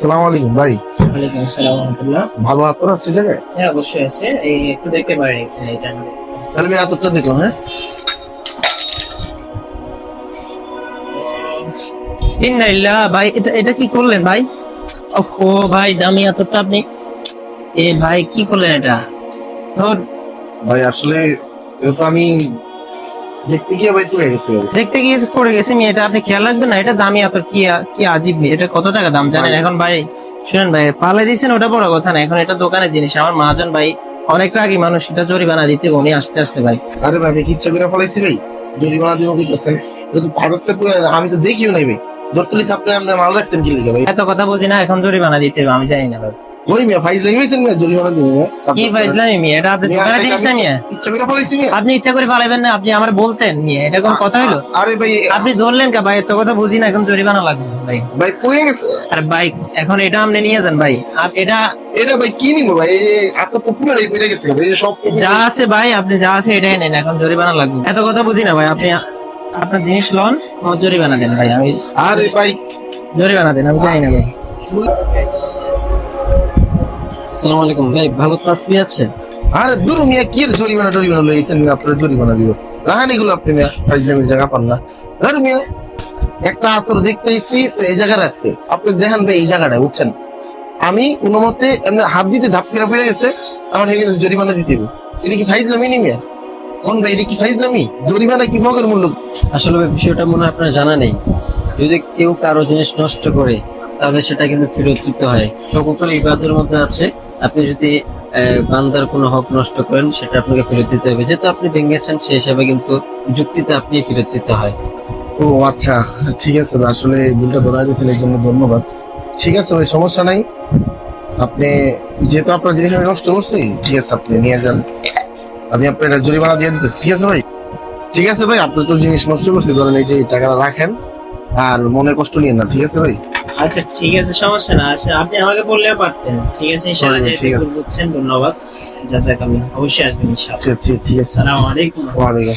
সালাম আলাইকুম ভাই। ওয়ালাইকুম আসসালাম রহমতুল্লাহ। ভালো আছে জায়গায়? হ্যাঁ অবশ্যই আছে। এই একটু দেখতে পারেন এখানে। তাহলে আমি আতরটা দেখলাম হ্যাঁ। ভাই এটা এটা কি করলেন ভাই? ও ভাই দামি এতটা আপনি। এ ভাই কি করলেন এটা? ধর ভাই আসলে তো আমি দেখতে গিয়ে ভাই পড়ে গেছি। দেখতে গিয়ে পড়ে গেছে মেয়ে এটা আপনি খেয়াল রাখবেন না এটা দামি এত কি কি আজীব এটা কত টাকা দাম জানেন? এখন ভাই শুনেন ভাই পালে দিয়েছেন ওটা বড় কথা না এখন এটা দোকানের জিনিস। আমার মহাজন ভাই অনেক রাগি মানুষ এটা জরিমানা দিতে উনি আসতে আসতে ভাই। আরে ভাই কি ইচ্ছা করে ফলাইছি ভাই। জরিমানা দিব কি করছেন? কিন্তু ভারতে তো আমি তো দেখিও নাই ভাই। ধরতলি আপনি আপনি মাল রাখছেন কি লিখে ভাই? এত কথা বলছি না এখন জরিমানা দিতে আমি জানি না ভাই। ওই মিয়া ফাইজ লাগিয়েছেন মিয়া জরিমানা মিয়া। কি ফাইজলামি মেয়ে? এটা আপনি জিনিস না মেয়ে? ইচ্ছা করে ফলাইছি মিয়া? আপনি ইচ্ছা করে পালাইবেন না আপনি আমার বলতেন এটা কোন কথা হইল? আরে ভাই আপনি ধরলেন কা ভাই এত কথা বুঝি না এখন জরিমানা লাগবে ভাই। ভাই পড়ে গেছে। আরে ভাই এখন এটা আপনি নিয়ে যান ভাই। আর এটা এটা ভাই কি নিবো ভাই? এই তো পুরো পড়ে গেছে ভাই সব যা আছে ভাই আপনি যা আছে এটাই নেন এখন জরিমানা লাগবে। এত কথা বুঝি না ভাই আপনি আপনার জিনিস লন জরিমানা দেন ভাই আমি আরে ভাই। জরিমানা দেন আমি জানি না ভাই। আসসালামু আলাইকুম। ভাই ভালো তাসবি আছে? আরে দূর মিয়া কি জরিমানা টরিমানা লইছেন আপনার জরিমানা দিব। আপনি মিয়া ফাইজলামির জায়গা পান না। ধর মিয়া একটা আতর দেখতে তো এই জায়গা রাখছে। আপনি দেখেন ভাই এই বুঝছেন? আমি কোনো মতে এমনি হাত দিতে ধাপ করে পড়ে গেছে আমার হয়ে গেছে জরিমানা দিতে হবে। এটা কি ফাইজলামি নি মিয়া? কোন ভাই এটা কি ফাইজলামি জরিমানা কি মগের মূল্য? আসলে বিষয়টা মনে হয় আপনার জানা নেই। যদি কেউ কারও জিনিস নষ্ট করে তাহলে সেটা কিন্তু ফেরত দিতে হয়। সকল ইবাদের মধ্যে আছে। আপনি যদি বান্দার কোনো হক নষ্ট করেন, সেটা আপনাকে ফেরত দিতে হবে। যেহেতু আপনি ভেঙেছেন সেই হিসাবে কিন্তু যুক্তিতে আপনি ফেরত দিতে হয়। ও আচ্ছা ঠিক আছে আসলে ভুলটা ধরা দিয়েছেন, এই জন্য ধন্যবাদ। ঠিক আছে ভাই, সমস্যা নাই। আপনি, যেহেতু আপনার জিনিস নষ্ট করছি, ঠিক আছে, আপনি নিয়ে যান। আমি আপনার এটা জরিমানা দিয়ে দিতেছি, ঠিক আছে ভাই? ঠিক আছে ভাই আপনি তো জিনিস নষ্ট করছি, ধরেন এই যে টাকাটা রাখেন, আর মনে কষ্ট নিয়ে না, ঠিক আছে ভাই? আচ্ছা ঠিক আছে সমস্যা না। আচ্ছা আপনি আমাকে বললেও পারতেন। ঠিক আছে ইনশাআল্লাহ যেহেতু। বুঝছেন ধন্যবাদ। জাজাকাল্লাহ অবশ্যই আসবেন ইনশাআল্লাহ। ঠিক আছে ঠিক আছে। আসসালামু আলাইকুম। আসসালাম।